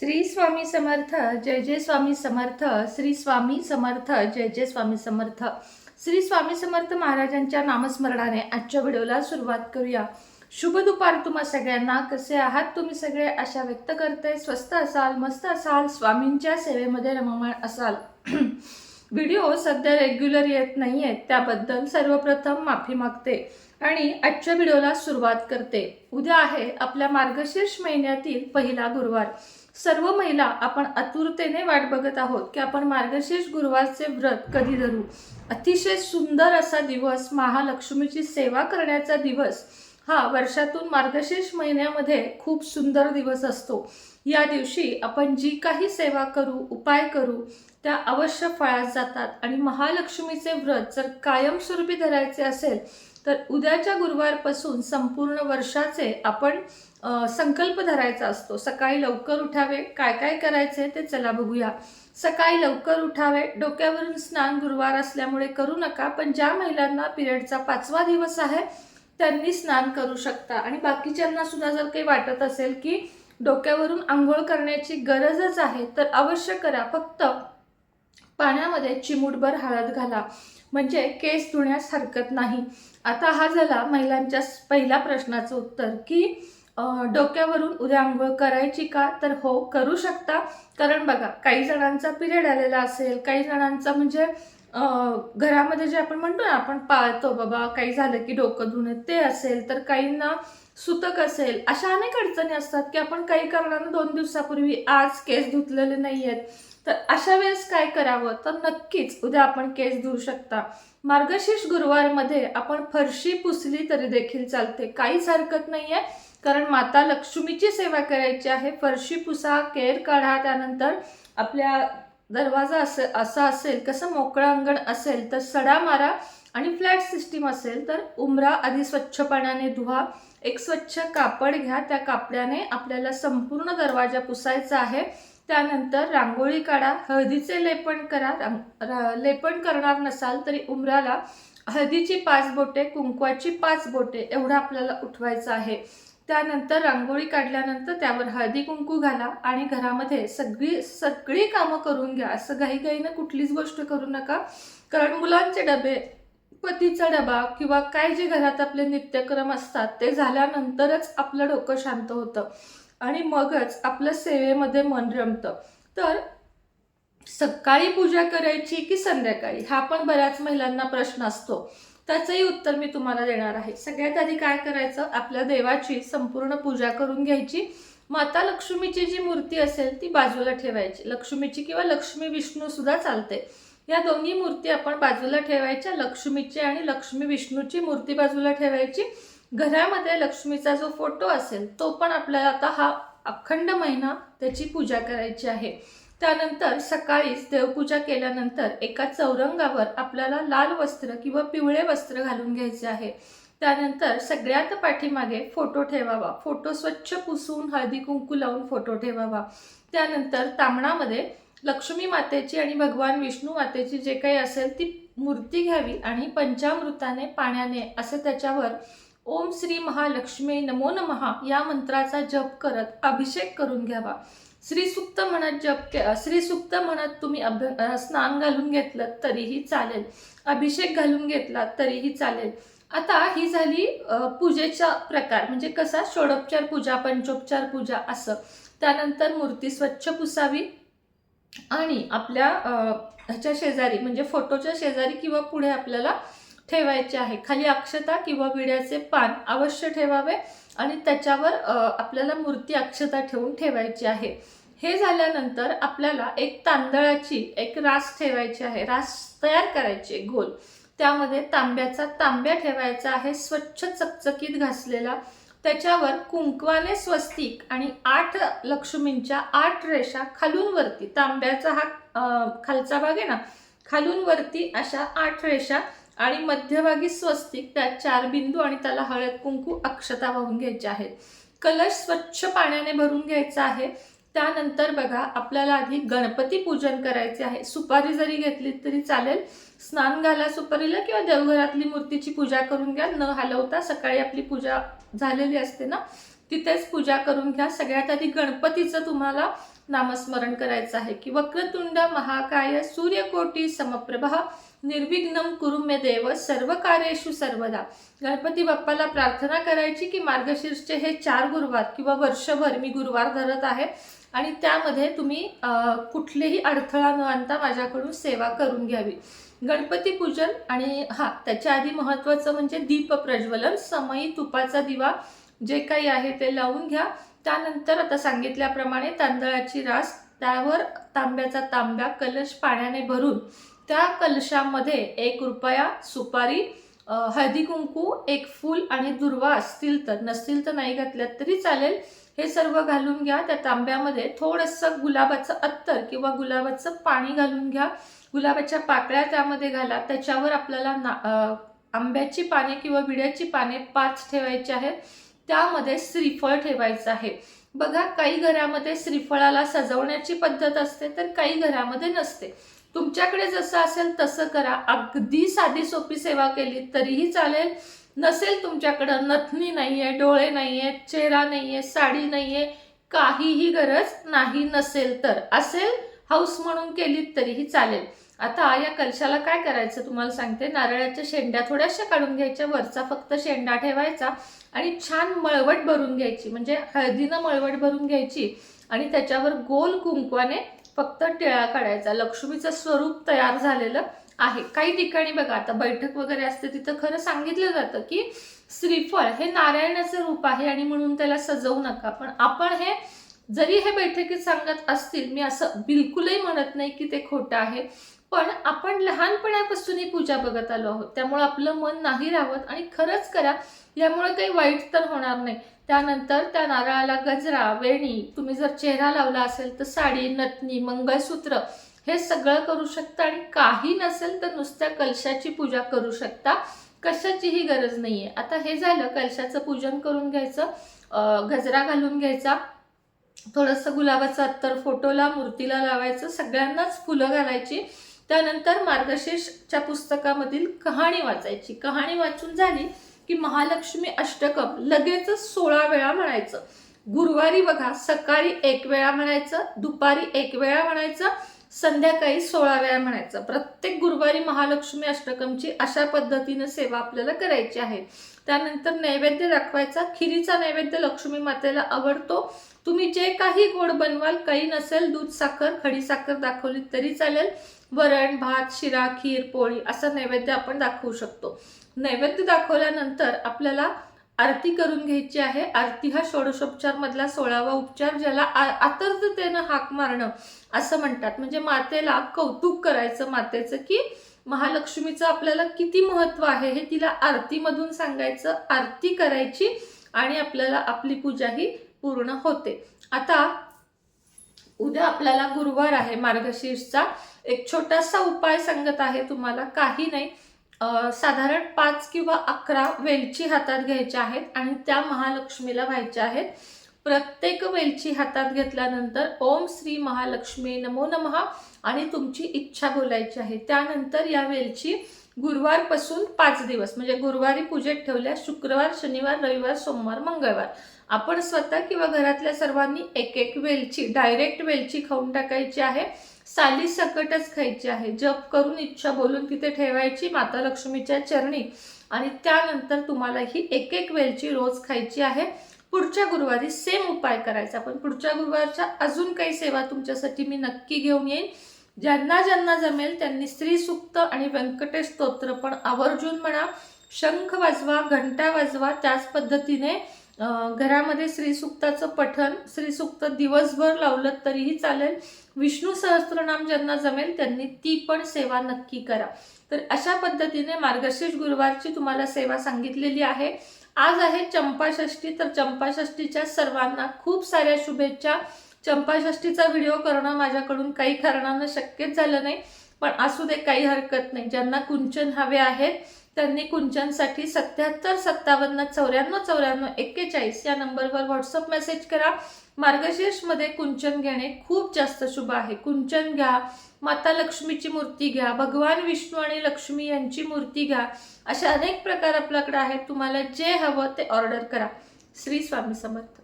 श्री स्वामी समर्थ जय जय स्वामी समर्थ श्री स्वामी समर्थ जय जय स्वामी समर्थ. श्री स्वामी समर्थ महाराजांच्या नामस्मरणाने आजच्या व्हिडिओला सुरुवात करूया. शुभ दुपार तुम्हा सगळ्यांना. कसे आहात तुम्ही सगळे? आशा व्यक्त करते. स्वस्त असाल मस्त असाल स्वामींच्या सेवेमध्ये रममाण असाल. व्हिडिओ सध्या रेग्युलर येत नाही आहेत त्याबद्दल सर्वप्रथम माफी मागते आणि आजच्या व्हिडिओला सुरुवात करते. उद्या आहे आपल्या मार्गशीर्ष महिन्यातील पहिला गुरुवार. सर्व महिला आपण आतुरतेने वाट बघत आहोत की आपण मार्गशीर्ष गुरुवारचे व्रत कधी धरू? अतिशय सुंदर असा दिवस महालक्ष्मीची सेवा करण्याचा दिवस हा वर्षातून मार्गशीर्ष महिन्यामध्ये खूप सुंदर दिवस असतो. या दिवशी आपण जी काही सेवा करू उपाय करू त्या अवश्य फळास जातात. आणि महालक्ष्मीचे व्रत जर कायमस्वरूपी धरायचे असेल तर उद्याच्या गुरुवारपासून संपूर्ण वर्षाचे आपण संकल्प धरायचा असतो. सकाळी लवकर उठावे काय काय करायचे ते चला बघूया. सकाळी लवकर उठावे डोक्यावरून स्नान गुरुवार असल्यामुळे करू नका पण ज्या महिलांना पिरियडचा पाचवा दिवस आहे त्यांनी स्नान करू शकता. आणि बाकीच्यांना सुद्धा जर काही वाटत असेल की डोक्यावरून आंघोळ करण्याची गरजच आहे तर अवश्य करा. फक्त पाण्यामध्ये चिमूटभर हळद घाला. म्हणजे केस धुण्यास हरकत नाही. आता हा झाला महिलांच्या पहिल्या प्रश्नाचं उत्तर की डोक्यावरून उद्या आंघोळ करायची का? तर हो करू शकता. कारण बघा काही जणांचा पिरियड आलेला असेल काही जणांचा म्हणजे घरामध्ये जे आपण म्हणतो ना आपण पाळतो बाबा काही झालं की डोकं धुणं ते असेल तर काहींना सुतक असेल अशा अनेक अडचणी असतात की आपण काही कारणानं दोन दिवसापूर्वी आज केस धुतलेले नाही आहेत तर अशा वेळेस काय करावं? तर नक्कीच उद्या आपण केस धुवू शकता. मार्गशीर्ष गुरुवारमध्ये आपण फरशी पुसली तरी देखील चालते. काहीच हरकत नाही आहे कारण माता लक्ष्मीची सेवा करायची आहे. फरशी पुसा केर काढा त्यानंतर आपल्या दरवाजा असे असा असेल कसं मोकळं अंगण असेल तर सडा मारा आणि फ्लॅट सिस्टीम असेल तर उमरा आधी स्वच्छ पाण्याने धुवा. एक स्वच्छ कापड घ्या. त्या कापड्याने आपल्याला संपूर्ण दरवाजा पुसायचा आहे. त्यानंतर रांगोळी काढा हळदीचे लेपण करा रांग- रा- लेपन करणार नसाल तरी उमराला हळदीची पाच बोटे कुंकवाची पाच बोटे एवढं आपल्याला उठवायचं आहे. त्यानंतर रांगोळी काढल्यानंतर त्यावर हळदी कुंकू घाला आणि घरामध्ये सगळी सगळी कामं करून घ्या. असं घाईघाईनं कुठलीच गोष्ट करू नका. कारण मुलांचे डबे पतीचा डबा किंवा काय जे घरात आपले नित्यक्रम असतात ते झाल्यानंतरच आपलं डोकं शांत होतं. आणि मगच आपलं सेवेमध्ये मन रमतं. तर सकाळी पूजा करायची की संध्याकाळी? हा पण बऱ्याच महिलांना प्रश्न असतो. त्याचंही उत्तर मी तुम्हाला देणार आहे. सगळ्यात आधी काय करायचं? आपल्या देवाची संपूर्ण पूजा करून घ्यायची. माता लक्ष्मीची जी मूर्ती असेल ती बाजूला ठेवायची. लक्ष्मीची किंवा लक्ष्मी विष्णू सुद्धा चालते. या दोन्ही मूर्ती आपण बाजूला ठेवायच्या. लक्ष्मीची आणि लक्ष्मी विष्णूची मूर्ती बाजूला ठेवायची. घरामध्ये लक्ष्मीचा जो फोटो असेल तो पण आपल्याला आता हा अखंड महिना त्याची पूजा करायची आहे. त्यानंतर सकाळीच देवपूजा केल्यानंतर एका चौरंगावर आपल्याला लाल वस्त्र किंवा पिवळे वस्त्र घालून घ्यायचे आहे. त्यानंतर सगळ्यात पाठीमागे फोटो ठेवावा. फोटो स्वच्छ पुसून हळदी कुंकू लावून फोटो ठेवावा. त्यानंतर तांबणामध्ये लक्ष्मी मातेची आणि भगवान विष्णू मातेची जे काही असेल ती मूर्ती घ्यावी आणि पंचामृताने पाण्याने असे त्याच्यावर ओम श्री महालक्ष्मी नमो नमहा या मंत्राचा जप करत अभिषेक करून घ्यावा. श्री सुक्त म्हणत जप के श्री सुक्त म्हणत तुम्ही अभ स्नान घालून घेतलं तरीही चालेल. अभिषेक घालून घेतला तरीही चालेल. आता ही झाली पूजेचा प्रकार. म्हणजे कसा? षोडोपचार पूजा पंचोपचार पूजा असं. त्यानंतर मूर्ती स्वच्छ पुसावी आणि आपल्या ह्याच्या शेजारी म्हणजे फोटोच्या शेजारी किंवा पुढे आपल्याला ठेवायचे आहे. खाली अक्षता किंवा विड्याचे पान अवश्य ठेवावे आणि त्याच्यावर आपल्याला मूर्ती अक्षता ठेवून ठेवायची आहे. हे झाल्यानंतर आपल्याला एक तांदळाची एक रास ठेवायची आहे. रास तयार करायची आहे गोल. त्यामध्ये तांब्याचा तांब्या ठेवायचा आहे स्वच्छ चकचकीत घासलेला. त्याच्यावर कुंकवाने स्वस्तिक आणि आठ लक्ष्मींच्या आठ रेषा खालून वरती तांब्याचा हा खालचा भाग आहे ना खालून वरती अशा आठ रेषा आणि मध्यभागी स्वस्तिक त्यात चार बिंदू आणि त्याला हळद कुंकू अक्षता वाहून घ्यायचे आहेत. कलश स्वच्छ पाण्याने भरून घ्यायचा आहे. त्यानंतर बघा आपल्याला आधी गणपती पूजन करायचे आहे. सुपारी जरी घेतली तरी चालेल. स्नान घाला सुपारीला किंवा देवघरातली मूर्तीची पूजा करून घ्या. न हलवता सकाळी आपली पूजा झालेली असते ना तिथेच पूजा करून घ्या. सगळ्यात आधी गणपतीचं तुम्हाला नामस्मरण करायचं आहे की वक्रतुंड महाकाय सूर्यकोटी समप्रभा निर्विघ्नम कुरुम्य देव सर्व कार्येषु सर्वदा. गणपती बाप्पाला प्रार्थना करायची की मार्गशीर्षचे हे चार गुरुवार किंवा वर्षभर मी गुरुवार धरत आहे आणि त्यामध्ये तुम्ही कुठलेही अडथळा न आणता माझ्याकडून सेवा करून घ्यावी. गणपती पूजन आणि हा त्याच्या आधी महत्त्वाचं म्हणजे दीप प्रज्वलन समयी तुपाचा दिवा जे काही आहे ते लावून घ्या. त्यानंतर आता सांगितल्याप्रमाणे तांदळाची रास त्यावर तांब्याचा तांब्या कलश पाण्याने भरून त्या कलशामध्ये एक रुपया सुपारी हळदी कुंकू एक फूल आणि दुर्वा असतील तर नसतील तर नाही घातल्यात तरी चालेल. हे सर्व घालून घ्या. त्या तांब्यामध्ये थोडंसं गुलाबाचं अत्तर किंवा गुलाबाचं पाणी घालून घ्या. गुलाबाच्या पाकळ्या त्यामध्ये घाला. त्याच्यावर आपल्याला ना आंब्याची पाने किंवा विड्याची पाने पाच ठेवायची आहेत. त्यामध्ये श्रीफळ ठेवायचं आहे. बघा काही घरामध्ये श्रीफळाला सजवण्याची पद्धत असते तर काही घरामध्ये नसते. तुमच्याकडे जसं असेल तसं करा. अगदी साधी सोपी सेवा केली तरीही चालेल. नसेल तुमच्याकडं नथनी नाहीये डोळे नाही आहेत चेहरा नाहीये साडी नाही आहे काहीही गरज नाही नसेल तर. असेल हाऊस म्हणून केली तरीही चालेल. आता या कलशाला काय करायचं तुम्हाला सांगते. नारळाच्या शेंड्या थोड्याशा काढून घ्यायच्या. वरचा फक्त शेंडा ठेवायचा आणि छान मळवट भरून घ्यायची. म्हणजे हळदीनं मळवट भरून घ्यायची आणि त्याच्यावर गोल कुंकवाने फक्त टिळा काढायचा. लक्ष्मीचं स्वरूप तयार झालेलं आहे. काही ठिकाणी बघा आता बैठक वगैरे असते तिथं खरं सांगितलं जातं की श्रीफळ हे नारायणाचं रूप आहे आणि म्हणून त्याला सजवू नका. पण आपण हे जरी हे बैठकीत सांगत असतील मी असं बिलकुलही म्हणत नाही की ते खोटं आहे. पण आपण लहानपणापासून ही पूजा बघत आलो आहोत. त्यामुळे आपलं मन नाही राहत आणि खरंच करा यामुळे काही वाईट तर होणार नाही. त्यानंतर त्या नारळाला गजरा वेणी तुम्ही जर चेहरा लावला असेल तर साडी नथनी मंगळसूत्र हे सगळं करू शकता आणि काही नसेल तर नुसत्या कलशाची पूजा करू शकता. कशाचीही गरज नाही आहे आता हे झालं कलशाचं पूजन करून घ्यायचं गजरा घालून घ्यायचा थोडंसं गुलाबाचं अत्तर फोटोला मूर्तीला लावायचं सगळ्यांनाच फुलं घालायची. त्यानंतर मार्गशीर्षच्या पुस्तकामधील कहाणी वाचायची. कहाणी वाचून झाली की महालक्ष्मी अष्टकम लगेचच सोळा वेळा म्हणायचं. गुरुवारी बघा सकाळी एक वेळा म्हणायचं दुपारी एक वेळा म्हणायचं संध्याकाळी सोळा वेळा म्हणायचं. प्रत्येक गुरुवारी महालक्ष्मी अष्टकमची अशा पद्धतीनं सेवा आपल्याला करायची आहे. त्यानंतर नैवेद्य दाखवायचा. खिरीचा नैवेद्य लक्ष्मी मातेला आवडतो. तुम्ही जे काही गोड बनवाल काही नसेल दूध साखर खडी साखर दाखवली तरी चालेल. वरण भात शिरा खीर पोळी असं नैवेद्य आपण दाखवू शकतो. नैवेद्य दाखवल्यानंतर आपल्याला आरती करून घ्यायची आहे. आरती हा षोडशोपचारमधला सोळावा उपचार ज्याला आ- आतर्ततेनं हाक मारणं असं म्हणतात. म्हणजे मातेला कौतुक करायचं मातेचं की महालक्ष्मीचं आपल्याला किती महत्त्व आहे हे तिला आरतीमधून सांगायचं आरती करायची आणि आपल्याला आपली पूजा ही पूर्ण होते. आता उद्या आपल्याला गुरुवार आहे मार्गशीर्षचा. एक छोटासा उपाय सांगत आहे तुम्हाला काही नाही. साधारण पाच किंवा अकरा वेलची हातात घ्यायच्या आहेत आणि त्या महालक्ष्मीला व्हायच्या आहेत. प्रत्येक वेलची हातात घेतल्यानंतर ओम श्री महालक्ष्मी नमो नमः. आणि तुमची इच्छा बोलायची आहे. त्यानंतर या वेलची गुरुवारपासून पाच दिवस म्हणजे गुरुवारी पूजेत ठेवल्या शुक्रवार शनिवार रविवार सोमवार मंगळवार. आपण स्वतः किंवा घरातल्या सर्वांनी एक एक वेलची डायरेक्ट वेलची खाऊन टाकायची आहे. साली सकटच खायची आहे. जप करून इच्छा बोलून तिथे ठेवायची माता लक्ष्मीच्या चरणी. आणि त्यानंतर तुम्हाला ही एक एक वेलची रोज खायची आहे. पुढच्या गुरुवारी सेम उपाय करायचा. पण पुढच्या गुरुवारच्या अजून काही सेवा तुमच्यासाठी मी नक्की घेऊन येईन. ज्यांना ज्यांना जमेल त्यांनी स्त्री सुक्त आणि व्यंकटेश स्तोत्र पण आवर्जून म्हणा शंख वाजवा घंटा वाजवा त्याच पद्धतीने घरामध्ये श्रीसुक्ताचं पठण श्रीसुक्त दिवसभर लावलं तरीही चालेल. विष्णू सहस्त्रनाम ज्यांना जमेल त्यांनी ती पण सेवा नक्की करा. तर अशा पद्धतीने मार्गशीर्ष गुरुवारची तुम्हाला सेवा सांगितलेली आहे. आज आहे चंपाषष्ठी तर चंपाषष्ठीच्या सर्वांना खूप साऱ्या शुभेच्छा. चंपाषष्ठीचा व्हिडिओ करणं माझ्याकडून काही कारणानं शक्यच झालं नाही पण असू दे काही हरकत नाही. ज्यांना कुंचन हवे आहेत त्यांनी कुंचनसाठी सत्याहत्तर सत्तावन्न चौऱ्याण्णव चौऱ्याण्णव एक्केचाळीस या नंबरवर व्हॉट्सअप मेसेज करा. मार्गशीर्षमध्ये कुंचन घेणे खूप जास्त शुभ आहे. कुंचन घ्या माता लक्ष्मीची मूर्ती घ्या भगवान विष्णू आणि लक्ष्मी यांची मूर्ती घ्या. अशा अनेक प्रकार आपल्याकडे आहेत. तुम्हाला जे हवं ते ऑर्डर करा. श्री स्वामी समर्थ.